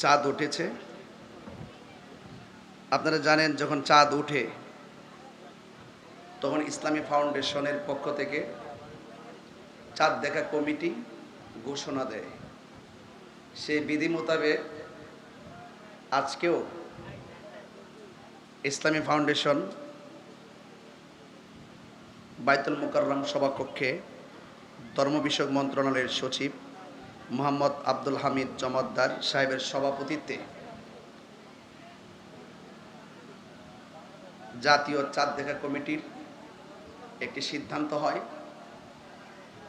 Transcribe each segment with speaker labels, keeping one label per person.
Speaker 1: চাঁদ উঠেছে। আপনারা জানেন, যখন চাঁদ উঠে, তখন ইসলামী ফাউন্ডেশনের পক্ষ থেকে চাঁদ দেখা কমিটি ঘোষণা দেয়। সেই বিধি মোতাবেক আজকেও ইসলামী ফাউন্ডেশন বাইতুল মুকাররম সভাকক্ষে ধর্ম বিষয়ক মন্ত্রণালয়ের সচিব মোহাম্মদ আব্দুল হামিদ জমাদ্দার সাহেবের সভাপতিত্বে জাতীয় চাঁদ দেখা কমিটির একটি সিদ্ধান্ত হয়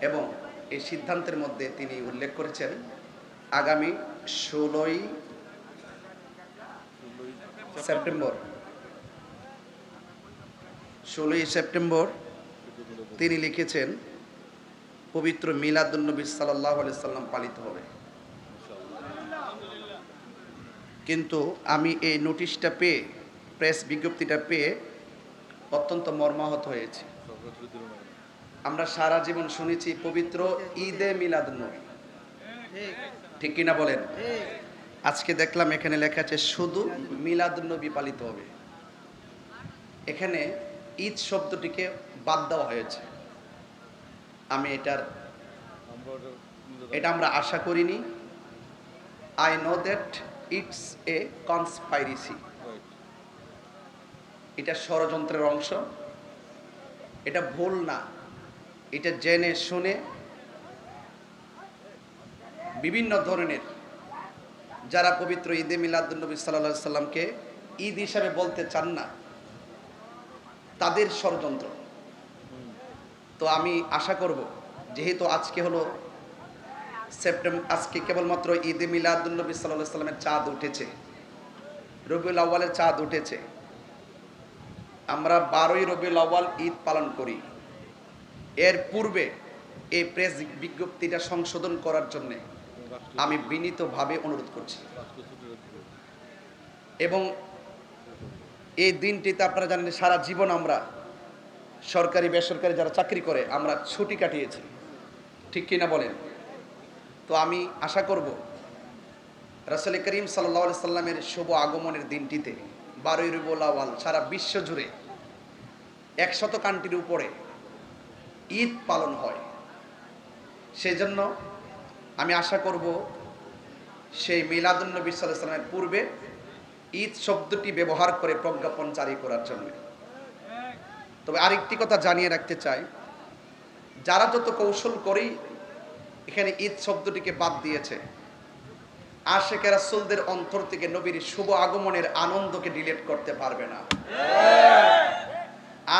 Speaker 1: এবং এই সিদ্ধান্তের মধ্যে তিনি উল্লেখ করেছেন, আগামী ষোলোই সেপ্টেম্বর ষোলোই সেপ্টেম্বর তিনি লিখেছেন পবিত্র মিলাদুলনবী সাল্লাহ সাল্লাম পালিত হবে। কিন্তু আমি এই নোটিশটা পেয়ে, প্রেস বিজ্ঞপ্তিটা পেয়ে অত্যন্ত মর্মাহত হয়েছি। আমরা সারা জীবন শুনেছি পবিত্র ঈদে মিলাদুলনবী ঠিক কিনা বলেন? আজকে দেখলাম এখানে লেখা আছে, শুধু মিলাদুলনবী পালিত হবে। এখানে ঈদ শব্দটিকে বাদ দেওয়া হয়েছে। আমি এটার, এটা আমরা আশা করিনি। I know that it's a conspiracy এটা ষড়যন্ত্রের অংশ। এটা ভুল না। এটা জেনে শুনে বিভিন্ন ধরনের, যারা পবিত্র ঈদে মিলাদুলনবী সাল্লাহ সাল্লামকে ঈদ হিসাবে বলতে চান না, তাদের ষড়যন্ত্র। তো আমি আশা করব, যেহেতু আজকে হলো সেপ্টেম্বর আজকে কেবলমাত্র ঈদে মিলাদুলনবী সাল্লাহ সাল্লামের চাঁদ উঠেছে। রবিউল আউ্বালের চাঁদ উঠেছে। আমরা বারোই রবিউল আউ্বাল ঈদ পালন করি। এর পূর্বে এই প্রেস বিজ্ঞপ্তিটা সংশোধন করার জন্য আমি বিনীতভাবে অনুরোধ করছি। এবং এই দিনটিতে আপনারা জানেন সারা জীবন আমরা সরকারি, বেসরকারি যারা চাকরি করে, আমরা ছুটি কাটিয়েছি। ঠিক কিনা বলেন? তো আমি আশা করব, রাসুল করিম সাল্লা সাল্লামের শুভ আগমনের দিনটিতে বারোই আওয়াল সারা বিশ্ব জুড়ে একশত কান্ট্রির উপরে ঈদ পালন হয়। সেই জন্য আমি আশা করব, সেই মিলাদুন্নবী সাল্লাহ সাল্লামের পূর্বে ঈদ শব্দটি ব্যবহার করে প্রজ্ঞাপন জারি করার জন্য। তবে আরেকটি কথা জানিয়ে রাখতে চাই। যারা যত কৌশল করেই এখানে ঈদ শব্দটিকে বাদ দিয়েছে আশেকে রাসুলদের অন্তর থেকে নবীর শুভ আগমনের আনন্দকে ডিলেট করতে পারবে না।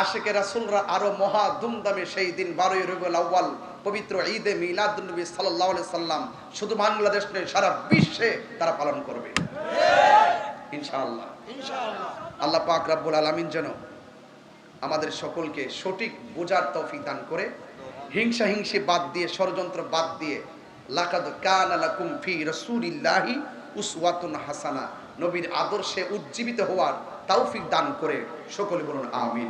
Speaker 1: আশেকে রাসুলরা আরও মহা ধুমধামে সেই দিন বারোই রবিউল আউ্বাল পবিত্র ঈদে মিলাদুলনবী সাল্লাহ সাল্লাম শুধু বাংলাদেশ নয় সারা বিশ্বে তারা পালন করবে। ইনশাআল্লাহ। আল্লাহ পাক রাব্বুল আলামিন যেন আমাদের সকলকে সঠিক বোঝার তৌফিক দান করে। হিংসা হিংসে বাদ দিয়ে, ষড়যন্ত্র বাদ দিয়ে, লাকাদ কান লাকুম ফি রসুলিল্লাহি উসওয়াতুন হাসানা। নবীর আদর্শে উজ্জীবিত হওয়ার তৌফিক দান করে সকলে বলুন, আমিন।